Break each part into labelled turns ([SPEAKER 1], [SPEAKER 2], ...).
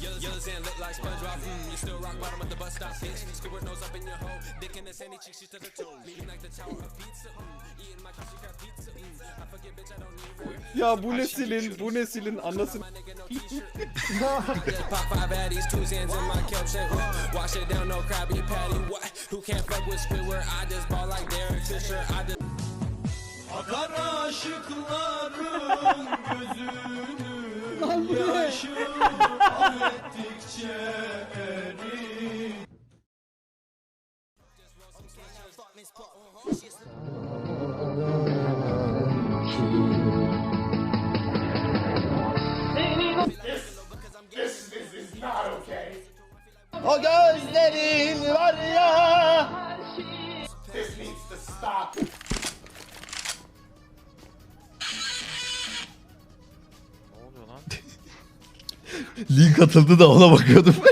[SPEAKER 1] Yellows and look like SpongeBob. Mm, you still rock bottom at the bus stop, bitch. Squidward nose up in your hole. Dick in the sandy cheek, she to the toe. Leaning like the tower of pizza. Mm, eating my cause she got pizza. Mm, I forget, bitch, I don't need her.
[SPEAKER 2] Ya bu neslin, bu
[SPEAKER 1] t-shirt. Just pop five addies, two hands in my kelp shit. Wash it down, no Krabby Patty. What? Who can't fuck with Squidward? I just ball like Derek Fisher. I just.
[SPEAKER 3] Akar aşıkların gözünün yaşı erir.
[SPEAKER 4] O gözlerin var ya.
[SPEAKER 5] Link atıldı da ona bakıyordum.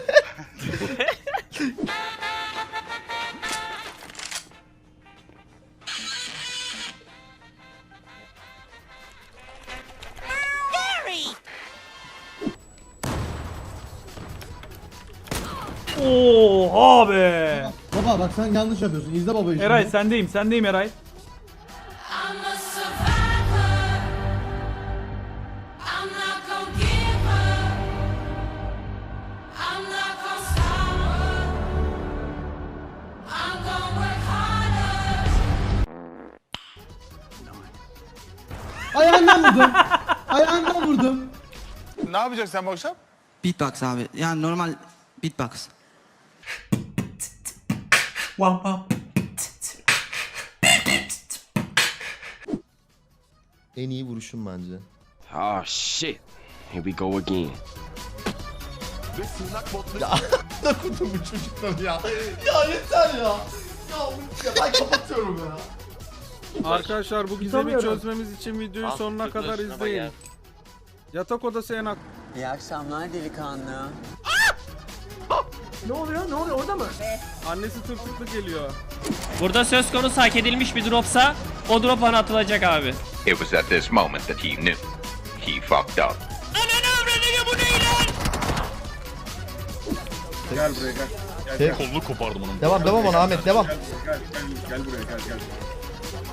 [SPEAKER 2] Oha be.
[SPEAKER 4] Baba bak sen yanlış yapıyorsun. İzle babayı şimdi.
[SPEAKER 2] Eray sendeyim, sendeyim Eray.
[SPEAKER 4] Ayağından vurdum. Ayağından vurdum.
[SPEAKER 6] Ne yapacaksın sen bu akşam?
[SPEAKER 7] Beatbox abi. Yani normal beatbox.
[SPEAKER 5] en iyi vuruşum bence.
[SPEAKER 8] Oh shit. Here we go again.
[SPEAKER 5] Ne kurdum bu çocukları ya. Ya yeter ya. Ya, ya ben kapatıyorum ya.
[SPEAKER 2] Arkadaşlar bu gizemi çözmemiz için videoyu sonuna kadar izleyin. Yatak odası en ak...
[SPEAKER 7] İyi akşamlar delikanlı.
[SPEAKER 2] Annesi tırtıklı geliyor.
[SPEAKER 9] Burada söz konusu hak edilmiş bir dropsa o drop bana atılacak abi.
[SPEAKER 6] It was at this moment that he knew. He fucked up.
[SPEAKER 5] Tek.
[SPEAKER 6] Kolunu kopardım onun.
[SPEAKER 5] Devam devam ona Ahmet devam.
[SPEAKER 6] Gel, gel, gel buraya gel gel.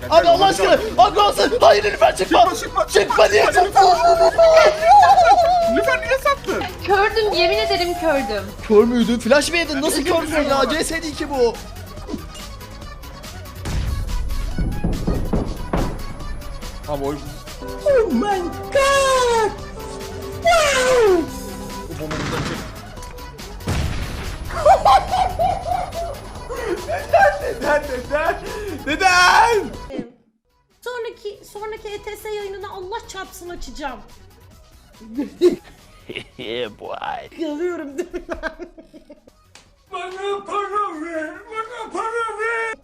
[SPEAKER 5] Abi Allah aşkına. Hakkı olsun. Hayır lütfen çıkma. Çıkma, çıkma diye çıkma.
[SPEAKER 6] Lütfen niye sattın?
[SPEAKER 10] Kördüm yemin ederim kördüm.
[SPEAKER 5] Kör müydün? Flash mı yedin? Nasıl körsün ya? CS'di ki bu.
[SPEAKER 2] Abi oy...
[SPEAKER 10] Sonraki sonraki ETS yayınını Allah çarpsın açacağım.
[SPEAKER 8] Yeah, boy.
[SPEAKER 10] Yalıyorum değil mi ben?
[SPEAKER 3] Bana para ver, bana para ver.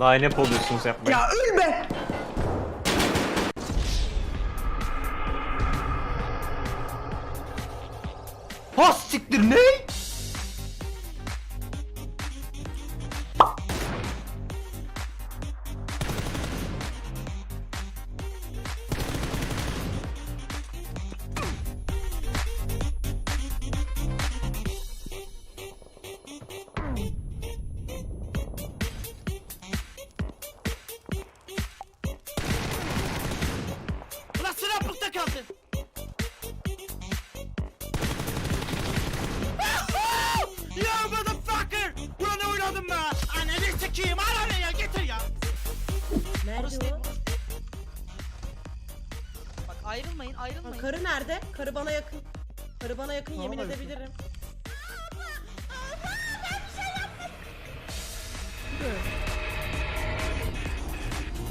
[SPEAKER 2] Line up oluyorsunuz yapmayın. Ya ölme! Ha siktir ne?
[SPEAKER 9] Bak ayrılmayın
[SPEAKER 10] Ha,
[SPEAKER 9] ayrılmayın.
[SPEAKER 10] Karı nerede? Karı bana yakın. Karı bana yakın yemin edebilirim.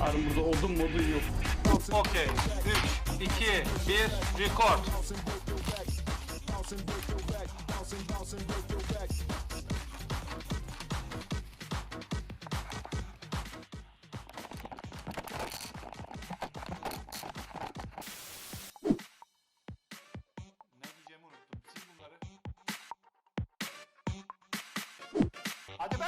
[SPEAKER 2] Abi burada odun modu yok.
[SPEAKER 6] Okey. 3, 2, 1, record. Hadi be!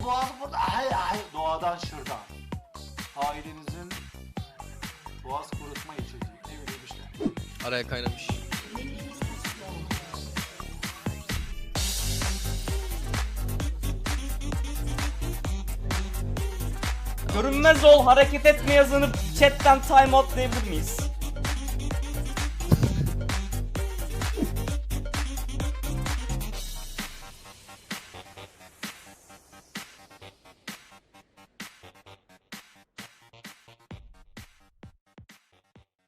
[SPEAKER 11] Doğan burada ay ay doğadan şırdan. Ailenizin boğaz kurutma içeceği. Ne bileyim işte.
[SPEAKER 12] Araya kaynamış.
[SPEAKER 9] Görünmez ol hareket etme yazını chatten time out diyebilir miyiz?